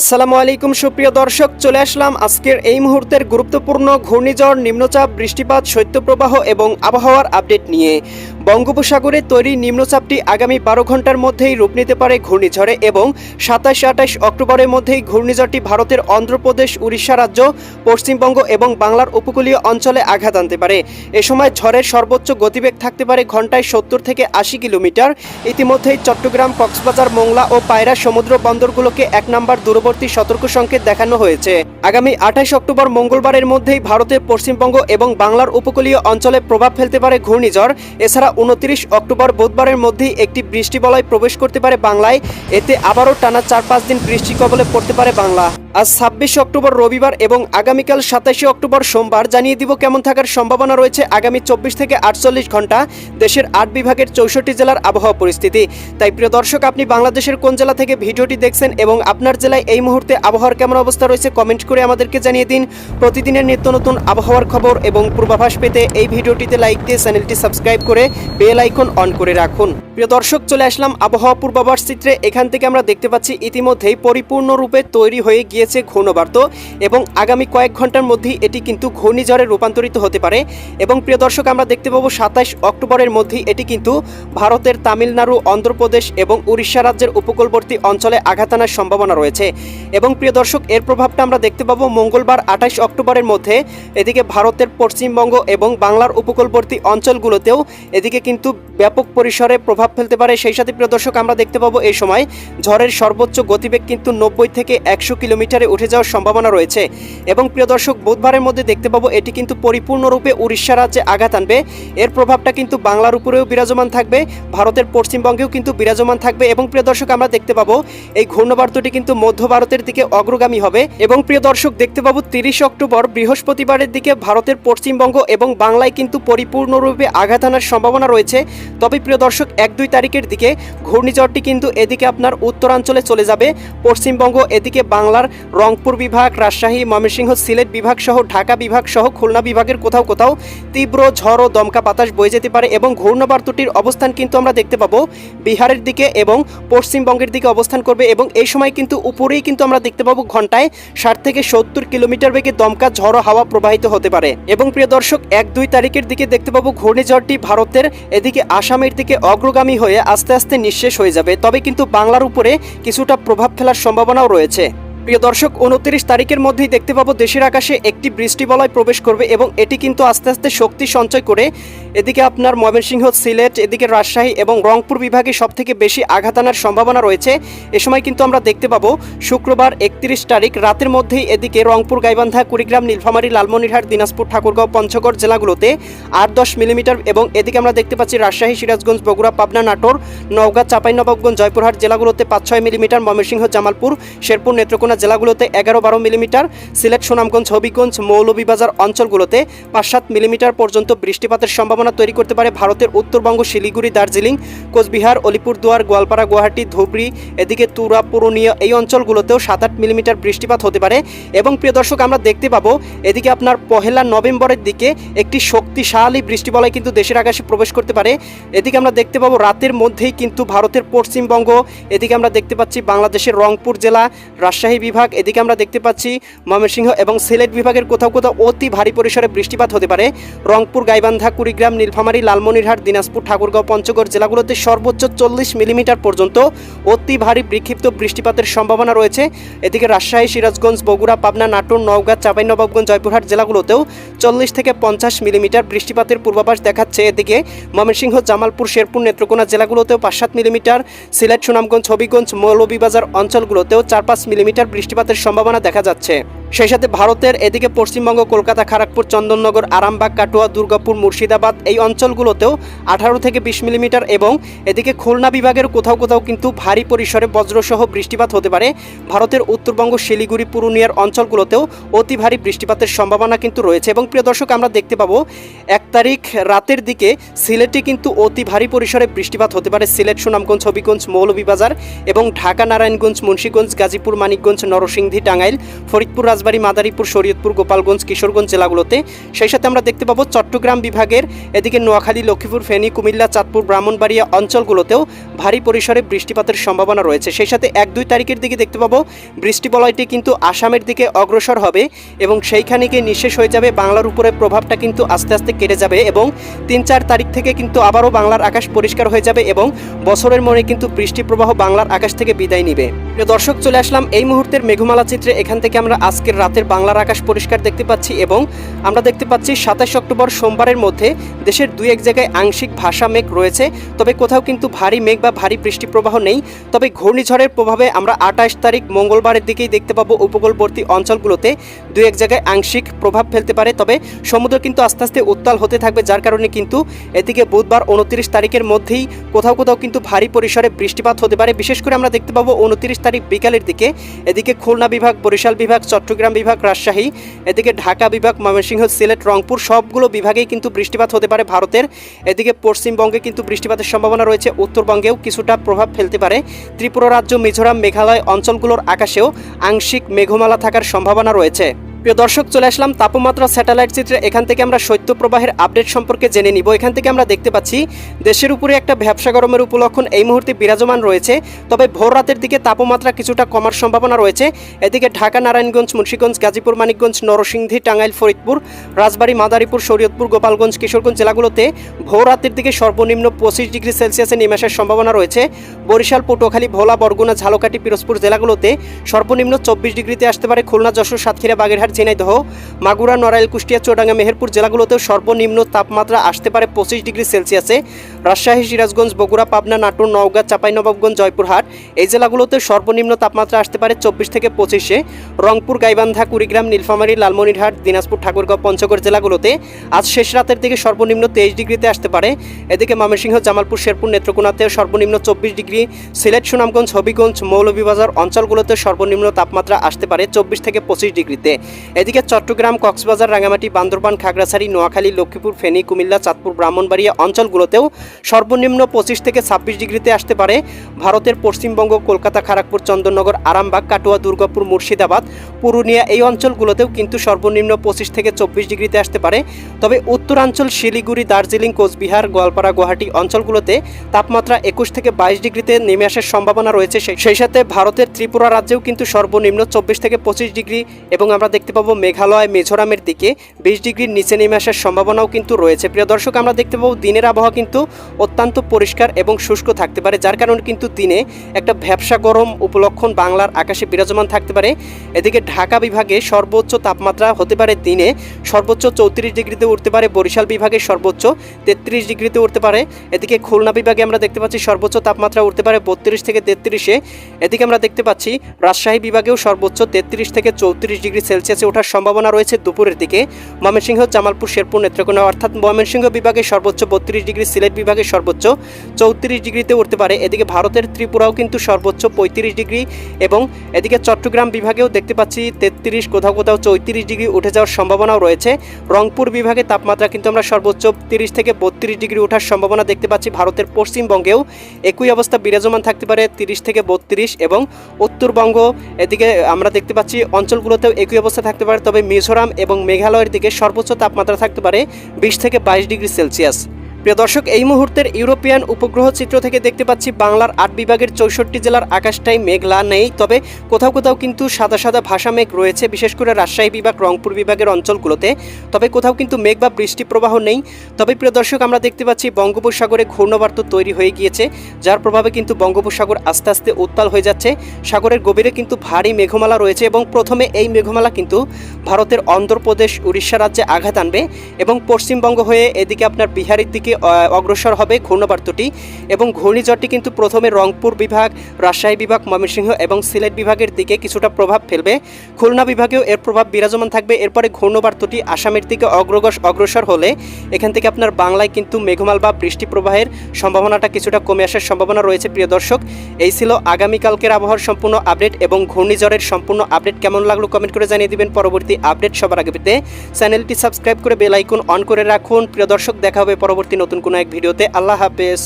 আসসালামু আলাইকুম, সুপ্রিয় দর্শক, চলে আসলাম আজকের এই মুহূর্তের গুরুত্বপূর্ণ ঘূর্ণিঝড়, নিম্নচাপ, বৃষ্টিপাত, শৈত্যপ্রবাহ এবং আবহাওয়ার আপডেট নিয়ে। বঙ্গোপসাগরে তৈরি নিম্নচাপটি আগামী বারো ঘণ্টার মধ্যেই রূপ নিতে পারে ঘূর্ণিঝড়ে এবং সাতাশ আঠাশ অক্টোবরের মধ্যেই ঘূর্ণিঝড়টি ভারতের অন্ধ্রপ্রদেশ, উড়িষ্যা রাজ্য, পশ্চিমবঙ্গ এবং বাংলার উপকূলীয় অঞ্চলে আঘাত আনতে পারে। এ সময় ঝড়ের সর্বোচ্চ গতিবেগ থাকতে পারে ঘন্টায় সত্তর থেকে আশি কিলোমিটার। ইতিমধ্যেই চট্টগ্রাম, কক্সবাজার, মোংলা ও পায়রা সমুদ্র বন্দরগুলোকে এক নম্বর দূরবর্তী সতর্ক সংকেত দেখানো হয়েছে। আগামী আঠাশ অক্টোবর মঙ্গলবারের মধ্যেই ভারতের পশ্চিমবঙ্গ এবং বাংলার উপকূলীয় অঞ্চলে প্রভাব ফেলতে পারে ঘূর্ণিঝড়। এছাড়া উনত্রিশ অক্টোবর বুধবারের মধ্যেই একটি বৃষ্টি বলয় প্রবেশ করতে পারে বাংলায়। এতে আবারও টানা চার পাঁচ দিন বৃষ্টি কবলে পড়তে পারে বাংলা। আজ ছাব্বিশে অক্টোবর রবিবার এবং আগামীকাল সাতাশে অক্টোবর সোমবার জানিয়ে দিব কেমন থাকার সম্ভাবনা রয়েছে আগামী চব্বিশ থেকে আটচল্লিশ ঘণ্টা দেশের আট বিভাগের চৌষট্টি জেলার আবহাওয়া পরিস্থিতি। তাই প্রিয় দর্শক, আপনি বাংলাদেশের কোন জেলা থেকে ভিডিওটি দেখছেন এবং আপনার জেলায় এই মুহূর্তে আবহাওয়ার কেমন অবস্থা রয়েছে কমেন্ট করে আমাদেরকে জানিয়ে দিন। প্রতিদিনের নিত্য নতুন আবহাওয়ার খবর এবং পূর্বাভাস পেতে এই ভিডিওটিতে লাইক দিয়ে চ্যানেলটি সাবস্ক্রাইব করে বেল আইকন অন করে রাখুন। প্রিয় দর্শক, চলে আসলাম আবহাওয়া পূর্বাভাস চিত্রে। এখান থেকে আমরা দেখতে পাচ্ছি ইতিমধ্যেই পরিপূর্ণরূপে তৈরি হয়ে গিয়েছে ঘূর্ণবার্ত এবং আগামী কয়েক ঘণ্টার মধ্যেই এটি কিন্তু ঘূর্ণিঝড়ে রূপান্তরিত হতে পারে। এবং প্রিয় দর্শক, আমরা দেখতে পাবো সাতাইশ অক্টোবরের মধ্যেই এটি কিন্তু ভারতের তামিলনাড়ু, অন্ধ্রপ্রদেশ এবং উড়িষ্যা রাজ্যের উপকূলবর্তী অঞ্চলে আঘাত আনার সম্ভাবনা রয়েছে। এবং প্রিয় দর্শক, এর প্রভাবটা আমরা দেখতে পাবো মঙ্গলবার আঠাশ অক্টোবরের মধ্যে এদিকে ভারতের পশ্চিমবঙ্গ এবং বাংলার উপকূলবর্তী অঞ্চলগুলোতেও এদিকে কিন্তু ব্যাপক পরিসরে প্রভাব ফেলতে পারে। সেই সাথে প্রিয় দর্শক, আমরা দেখতে পাবো এই সময় ঝড়ের সর্বোচ্চ গতিবেগ কিন্তু নব্বই থেকে একশো কিলোমিটারে উঠে যাওয়ার সম্ভাবনা রয়েছে। এবং প্রিয় দর্শক, বুধবারের মধ্যে দেখতে পাবো, এটি কিন্তু পরিপূর্ণরূপে উড়িষ্যা রাজ্যে আঘাত আনবে। এর প্রভাবটা কিন্তু বাংলার উপরেও বিরাজমান থাকবে, ভারতের পশ্চিমবঙ্গেও কিন্তু বিরাজমান থাকবে। এবং প্রিয় দর্শক, আমরা দেখতে পাবো, এই ঘূর্ণবার্তটি কিন্তু মধ্য ভারতের দিকে অগ্রগামী হবে। এবং প্রিয় দর্শক, দেখতে পাবো, তিরিশ অক্টোবর বৃহস্পতিবারের দিকে ভারতের পশ্চিমবঙ্গ এবং বাংলায় কিন্তু পরিপূর্ণরূপে আঘাত আনার সম্ভাবনা রয়েছে। তবে প্রিয় দর্শক, এক দুই তারিখের দিকে ঘূর্ণিঝড়টি কিন্তু এদিকে আপনার উত্তরাঞ্চলে চলে যাবে। পশ্চিমবঙ্গ এদিকে বাংলার রংপুর বিভাগ, রাজশাহী, ময়মনসিংহ, সিলেট বিভাগ সহ ঢাকা বিভাগ সহ খুলনা বিভাগের কোথাও কোথাও তীব্র ঝড় ও দমকা বাতাস বয়ে যেতে পারে এবং ঘূর্ণবার্তটির অবস্থান কিন্তু আমরা দেখতে পাবো। বিহারের দিকে এবং পশ্চিমবঙ্গের দিকে অবস্থান করবে এবং এই সময় কিন্তু উপরেই কিন্তু আমরা দেখতে পাবো ঘন্টায় ষাট থেকে সত্তর কিলোমিটার বেগে দমকা ঝড়ো হাওয়া প্রবাহিত হতে পারে। এবং প্রিয় দর্শক, এক দুই তারিখের দিকে দেখতে পাবো ঘূর্ণিঝড়টি ভারতের এদিকে আসামের দিকে অগ্রগামী হয়ে আস্তে আস্তে নিঃশেষ হয়ে যাবে। তবে কিন্তু বাংলার উপরে কিছুটা প্রভাব ফেলার সম্ভাবনাও রয়েছে। প্রিয় দর্শক, উনত্রিশ তারিখের মধ্যেই দেখতে পাবো দেশের আকাশে একটি বৃষ্টিবলয় প্রবেশ করবে এবং এটি কিন্তু আস্তে আস্তে শক্তি সঞ্চয় করে এদিকে আপনার ময়মনসিংহ, সিলেট, এদিকে রাজশাহী এবং রংপুর বিভাগে সব থেকে বেশি আঘাত আনার সম্ভাবনা রয়েছে। এ সময় কিন্তু আমরা দেখতে পাবো শুক্রবার একত্রিশ তারিখ রাতের মধ্যেই এদিকে রংপুর, গাইবান্ধা, কুড়িগ্রাম, নীলফামারী, লালমনিরহাট, দিনাজপুর, ঠাকুরগাঁও, পঞ্চগড় জেলাগুলোতে আট দশ মিলিমিটার এবং এদিকে আমরা দেখতে পাচ্ছি রাজশাহী, সিরাজগঞ্জ, বগুড়া, পাবনা, নাটোর, নওগাঁ, চাঁপাইনবাবগঞ্জ, জয়পুরহাট জেলাগুলোতে পাঁচ ছয় মিলিমিটার, ময়মনসিংহ, জামালপুর, শেরপুর, নেত্রকোনা জেলাগুলোতে এগারো বারো মিলিমিটার, সিলেট, সুনামগঞ্জ, হবিগঞ্জ, মৌলভীবাজার অঞ্চলগুলোতে পাঁচ সাত মিলিমিটার পর্যন্ত বৃষ্টিপাতের সম্ভাবনা তৈরি করতে পারে ভারতের উত্তরবঙ্গ, শিলিগুড়ি, দার্জিলিং, কোচবিহার, অলিপুরদুয়ার, গোয়ালপাড়া, গুয়াহাটি, ধুবড়ি, এদিকে তুরা পুরুনিয়া এই অঞ্চলগুলোতেও সাত আট মিলিমিটার বৃষ্টিপাত হতে পারে। এবং প্রিয় দর্শক, আমরা দেখতে পাবো এদিকে আপনার পহেলা নভেম্বরের দিকে একটি শক্তিশালী বৃষ্টিবলয় কিন্তু দেশের আকাশে প্রবেশ করতে পারে। এদিকে আমরা দেখতে পাবো রাতের মধ্যেই কিন্তু ভারতের পশ্চিমবঙ্গ, এদিকে আমরা দেখতে পাচ্ছি বাংলাদেশের রংপুর জেলা, রাজশাহী বিভাগ, এদিকে আমরা দেখতে পাচ্ছি ময়মনসিংহ এবং সিলেট বিভাগের কোথাও কোথাও অতি ভারী পরিসরে বৃষ্টিপাত হতে পারে। রংপুর, গাইবান্ধা, কুড়িগ্রাম, নীলফামারী, লালমনিরহাট, দিনাজপুর, ঠাকুরগাঁও, পঞ্চগড় জেলাগুলোতে সর্বোচ্চ চল্লিশ মিলিমিটার পর্যন্ত অতি ভারী বিক্ষিপ্ত বৃষ্টিপাতের সম্ভাবনা রয়েছে। এদিকে রাজশাহী, সিরাজগঞ্জ, বগুড়া, পাবনা, নাটোর, নওগাঁ চাঁপাইনবাবগঞ্জ জয়পুরহাট জেলাগুলোতেও চল্লিশ থেকে পঞ্চাশ মিলিমিটার বৃষ্টিপাতের পূর্বাভাস দেখাচ্ছে। এদিকে ময়মনসিংহ, জামালপুর, শেরপুর, নেত্রকোনা জেলাগুলোতেও পাঁচ সাত মিলিমিটার, সিলেট, সুনামগঞ্জ, হবিগঞ্জ, মৌলভীবাজার অঞ্চলগুলোতেও চার পাঁচ মিলিমিটার বৃষ্টিপাতের সম্ভাবনা দেখা যাচ্ছে। সেই সাথে ভারতের এদিকে পশ্চিমবঙ্গ, কলকাতা খড়গপুর চন্দননগর, আরামবাগ, কাটোয়া, দুর্গাপুর, মুর্শিদাবাদ এই অঞ্চলগুলোতেও আঠারো থেকে বিশ মিলিমিটার এবং এদিকে খুলনা বিভাগের কোথাও কোথাও কিন্তু ভারী পরিসরে বজ্রসহ বৃষ্টিপাত হতে পারে। ভারতের উত্তরবঙ্গ, শিলিগুড়ি, পুরুলিয়ার অঞ্চলগুলোতেও অতি ভারী বৃষ্টিপাতের সম্ভাবনা কিন্তু রয়েছে এবং প্রিয় দর্শক, আমরা দেখতে পাবো এক তারিখ রাতের দিকে সিলেটে কিন্তু অতি ভারী পরিসরে বৃষ্টিপাত হতে পারে। সিলেট, সুনামগঞ্জ, হবিগঞ্জ, মৌলভীবাজার এবং ঢাকা, নারায়ণগঞ্জ, মুন্সীগঞ্জ, গাজীপুর, মানিকগঞ্জ, নরসিংদী, টাঙ্গাইল, ফরিদপুর রাজবাড়ী মাদারীপুর, শরীয়তপুর, গোপালগঞ্জ, কিশোরগঞ্জ জেলাগুলোতে। সেই সাথে আমরা দেখতে পাবো চট্টগ্রাম বিভাগের, এদিকে নোয়াখালী, লক্ষ্মীপুর, ফেনী, কুমিল্লা, চাঁদপুর, ব্রাহ্মণবাড়িয়া অঞ্চলগুলোতেও ভারী পরিসরে বৃষ্টিপাতের সম্ভাবনা রয়েছে। সেই সাথে এক দুই তারিখের দিকে দেখতে পাবো বৃষ্টি বলয়টি কিন্তু আসামের দিকে অগ্রসর হবে এবং সেইখানে গিয়ে নিঃশেষ হয়ে যাবে বাংলার উপরে প্রভাবটা কিন্তু আস্তে আস্তে কেটে যাবে এবং তিন চার তারিখ থেকে কিন্তু আবারও বাংলার আকাশ পরিষ্কার হয়ে যাবে এবং বছরের মনে কিন্তু বৃষ্টি প্রবাহ বাংলার আকাশ থেকে বিদায় নিবে। প্রিয় দর্শক, চলে আসলাম এই মুহূর্তের মেঘমালা চিত্রে। এখান থেকে আমরা আজকের রাতের বাংলার আকাশ পরিষ্কার দেখতে পাচ্ছি এবং আমরা দেখতে পাচ্ছি সাতাশ অক্টোবর সোমবারের মধ্যে দেশের দুই এক জায়গায় আংশিক ভাষা মেঘ রয়েছে। তবে কোথাও কিন্তু ভারী মেঘ বা ভারী বৃষ্টি প্রবাহ নেই। তবে ঘূর্ণিঝড়ের প্রভাবে আমরা আঠাশ তারিখ মঙ্গলবারের দিকেই দেখতে পাবো উপকূলবর্তী অঞ্চলগুলোতে দুই এক জায়গায় আংশিক প্রভাব ফেলতে পারে। তবে সমুদ্র কিন্তু আস্তে আস্তে উত্তাল হতে থাকবে, যার কারণে কিন্তু এদিকে বুধবার উনত্রিশ তারিখের মধ্যেই কোথাও কোথাও কিন্তু ভারী পরিসরে বৃষ্টিপাত হতে পারে। বিশেষ করে আমরা দেখতে পাবো উনত্রিশ তারিখ বিকালের দিকে। এদিকে খুলনা বিভাগ, বরিশাল বিভাগ, চট্টগ্রাম বিভাগ, রাজশাহী, এদিকে ঢাকা বিভাগ, ময়মনসিংহ, সিলেট, রংপুর সবগুলো বিভাগেই কিন্তু বৃষ্টিপাত হতে পারে ভারতের। এদিকে পশ্চিমবঙ্গে কিন্তু বৃষ্টিপাতের সম্ভাবনা রয়েছে, উত্তরবঙ্গেও কিছুটা প্রভাব ফেলতে পারে। ত্রিপুরা রাজ্য, মিজোরাম, মেঘালয় অঞ্চলগুলোর আকাশেও আংশিক মেঘমালা থাকার সম্ভাবনা রয়েছে। প্রিয় দর্শক, চলে আসলাম তাপমাত্রা স্যাটেলাইট চিত্রে। এখান থেকে আমরা শৈত্যপ্রবাহের আপডেট সম্পর্কে জেনে নিব। এখান থেকে আমরা দেখতে পাচ্ছি, দেশের উপরে একটা ব্যবসা গরমের উপলক্ষণ এই মুহূর্তে বিরাজমান রয়েছে। তবে ভোর রাতের দিকে তাপমাত্রা কিছুটা কমার সম্ভাবনা রয়েছে। এদিকে ঢাকা, নারায়ণগঞ্জ, মুন্সীগঞ্জ, গাজীপুর, মানিকগঞ্জ, নরসিংদী, টাঙ্গাইল, ফরিদপুর, রাজবাড়ী, মাদারীপুর, শরীয়তপুর, গোপালগঞ্জ, কিশোরগঞ্জ জেলাগুলোতে ভোর রাতের দিকে সর্বনিম্ন পঁচিশ ডিগ্রি সেলসিয়াসে নেমে আসার সম্ভাবনা রয়েছে। বরিশাল, পটুয়াখালী, ভোলা, বরগুনা, ঝালকাঠি, পিরোজপুর জেলাগুলোতে সর্বনিম্ন চব্বিশ ডিগ্রিতে আসতে পারে খুলনা, যশোর, সাতক্ষীরা, বাগেরহাট ঝিনাইদহ মাগুরা নড়াইল কুষ্টিয়া চৌডাঙ্গা মেহেরপুর জেলাগুলোতেও সর্বনিম্ন তাপমাত্রা আসতে পারে পঁচিশ ডিগ্রি সেলসিয়াসে। রাজশাহী, সিরাজগঞ্জ, বগুড়া, পাবনা, নাটোর, নওগাঁ, চাঁপাইনবাবগঞ্জ, জয়পুরহাট। এই জেলাগুলোতে সর্বনিম্ন তাপমাত্রা আসতে পারে চব্বিশ থেকে পঁচিশে। রংপুর, গাইবান্ধা, কুড়িগ্রাম, নীলফামারী, লালমনিরহাট, দিনাজপুর, ঠাকুরগাঁও, পঞ্চগড় জেলাগুলোতে আজ শেষ রাতের দিকে সর্বনিম্ন তেইশ ডিগ্রিতে আসতে পারে। এদিকে ময়মনসিংহ, জামালপুর, শেরপুর, নেত্রকোনাতে সর্বনিম্ন চব্বিশ ডিগ্রি। সিলেট, সুনামগঞ্জ, হবিগঞ্জ, মৌলভীবাজার অঞ্চলগুলোতে সর্বনিম্ন তাপমাত্রা আসতে পারে চব্বিশ থেকে পঁচিশ ডিগ্রিতে। এদিকে চট্টগ্রাম, কক্সবাজার রাঙামাটি বান্দরবান, খাগড়াছড়ি, নোয়াখালী, লক্ষ্মীপুর, ফেনী, কুমিল্লা, চাঁদপুর, ব্রাহ্মণবাড়িয়া অঞ্চলগুলোতেও সর্বনিম্ন পঁচিশ থেকে ছাব্বিশ ডিগ্রিতে আসতে পারে ভারতের পশ্চিমবঙ্গ, কলকাতা খড়গপুর চন্দননগর, আরামবাগ, কাটোয়া, দুর্গাপুর, মুর্শিদাবাদ। পুরুলিয়া এই অঞ্চলগুলোতেও কিন্তু সর্বনিম্ন পঁচিশ থেকে চব্বিশ ডিগ্রিতে আসতে পারে। তবে উত্তরাঞ্চল, শিলিগুড়ি, দার্জিলিং, কোচবিহার, গোয়ালপাড়া, গুয়াহাটি অঞ্চলগুলোতে তাপমাত্রা একুশ থেকে বাইশ ডিগ্রিতে নেমে আসার সম্ভাবনা রয়েছে। সেই সাথে ভারতের ত্রিপুরা রাজ্যেও কিন্তু সর্বনিম্ন চব্বিশ থেকে পঁচিশ ডিগ্রি এবং আমরা দেখতে পাবো মেঘালয়, মিজোরামের দিকে বিশ ডিগ্রির নিচে নেমে আসার সম্ভাবনাও কিন্তু রয়েছে। প্রিয় দর্শক, আমরা দেখতে পাবো দিনের আবহাওয়া কিন্তু অত্যন্ত পরিষ্কার এবং শুষ্ক থাকতে পারে, যার কারণে কিন্তু দিনে একটা ভ্যাবসা গরম উপলক্ষণ বাংলার আকাশে বিরাজমান থাকতে পারে। এদিকে ঢাকা বিভাগে সর্বোচ্চ তাপমাত্রা হতে পারে দিনে সর্বোচ্চ চৌত্রিশ ডিগ্রিতে উঠতে পারে, বরিশাল বিভাগে সর্বোচ্চ তেত্রিশ ডিগ্রিতে উঠতে পারে। এদিকে খুলনা বিভাগে আমরা দেখতে পাচ্ছি সর্বোচ্চ তাপমাত্রা উঠতে পারে বত্রিশ থেকে তেত্রিশে। এদিকে আমরা দেখতে পাচ্ছি রাজশাহী বিভাগেও সর্বোচ্চ তেত্রিশ থেকে চৌত্রিশ ডিগ্রি সেলসিয়াসে ওঠার সম্ভাবনা রয়েছে দুপুরের দিকে। ময়মনসিংহ, জামালপুর, শেরপুর, নেত্রকোনা অর্থাৎ ময়মনসিংহ বিভাগে সর্বোচ্চ বত্রিশ ডিগ্রি সিলেট বিভাগে সর্বোচ্চ চৌত্রিশ ডিগ্রিতে উঠতে পারে। এদিকে ভারতের ত্রিপুরাও কিন্তু সর্বোচ্চ পঁয়ত্রিশ ডিগ্রি এবং এদিকে চট্টগ্রাম বিভাগেও দেখতে পাচ্ছি তেত্রিশ, কোথাও কোথাও চৌত্রিশ ডিগ্রি উঠে যাওয়ার সম্ভাবনাও রয়েছে। রংপুর বিভাগে তাপমাত্রা কিন্তু আমরা সর্বোচ্চ তিরিশ থেকে বত্রিশ ডিগ্রি ওঠার সম্ভাবনা দেখতে পাচ্ছি। ভারতের পশ্চিমবঙ্গেও একই অবস্থা বিরাজমান থাকতে পারে তিরিশ থেকে বত্রিশ এবং উত্তরবঙ্গ, এদিকে আমরা দেখতে পাচ্ছি অঞ্চলগুলোতেও একই অবস্থা থাকতে পারে। তবে মিজোরাম এবং মেঘালয়ের দিকে সর্বোচ্চ তাপমাত্রা থাকতে পারে বিশ থেকে বাইশ ডিগ্রি সেলসিয়াস। প্রিয় দর্শক, এই মুহূর্তের ইউরোপিয়ান উপগ্রহ চিত্র থেকে দেখতে পাচ্ছি বাংলার আট বিভাগের চৌষট্টি জেলার আকাশটাই মেঘলা নেই, তবে কোথাও কোথাও কিন্তু সাদা সাদা ভাষা মেঘ রয়েছে, বিশেষ করে রাজশাহী বিভাগ, রংপুর বিভাগের অঞ্চলগুলোতে, তবে কোথাও কিন্তু মেঘ বা বৃষ্টি প্রবাহ নেই। তবে প্রিয় দর্শক, আমরা দেখতে পাচ্ছি বঙ্গোপসাগরে ঘূর্ণবার্ত তৈরি হয়ে গিয়েছে, যার প্রভাবে কিন্তু বঙ্গোপসাগর আস্তে আস্তে উত্তাল হয়ে যাচ্ছে। সাগরের গভীরে কিন্তু ভারী মেঘমালা রয়েছে এবং প্রথমে এই মেঘমালা কিন্তু ভারতের অন্ধ্রপ্রদেশ, উড়িষ্যা রাজ্যে আঘাত আনবে এবং পশ্চিমবঙ্গ হয়ে এদিকে আপনার বিহারের দিকে আহ, অগ্রসর হবে ঘূর্ণবার্তটি এবং ঘূর্ণিঝড়টি কিন্তু প্রথমে রংপুর বিভাগ রাজশাহী বিভাগ ময়মনসিংহ এবং সিলেট বিভাগের দিকে কিছুটা প্রভাব ফেলবে। খুলনা বিভাগেও এর প্রভাব বিরাজমান থাকবে। এরপরে ঘূর্ণবার্তটি আসামের দিকে অগ্রগস অগ্রসর হলে এখান থেকে আপনার বাংলায় কিন্তু মেঘমাল বা বৃষ্টি প্রবাহের সম্ভাবনাটা কিছুটা কমে আসার সম্ভাবনা রয়েছে প্রিয় দর্শক। এই ছিল আগামীকালকের আবহাওয়ার সম্পূর্ণ আপডেট এবং ঘূর্ণিঝড়ের সম্পূর্ণ আপডেট কেমন লাগল কমেন্ট করে জানিয়ে দিবেন। পরবর্তী আপডেট সবার আগে পেতে চ্যানেলটি সাবস্ক্রাইব করে বেল অন করে রাখুন। প্রিয় দর্শক দেখা হবে পরবর্তী নতুন কোনো এক ভিডিওতে। আল্লাহ হাফেজ।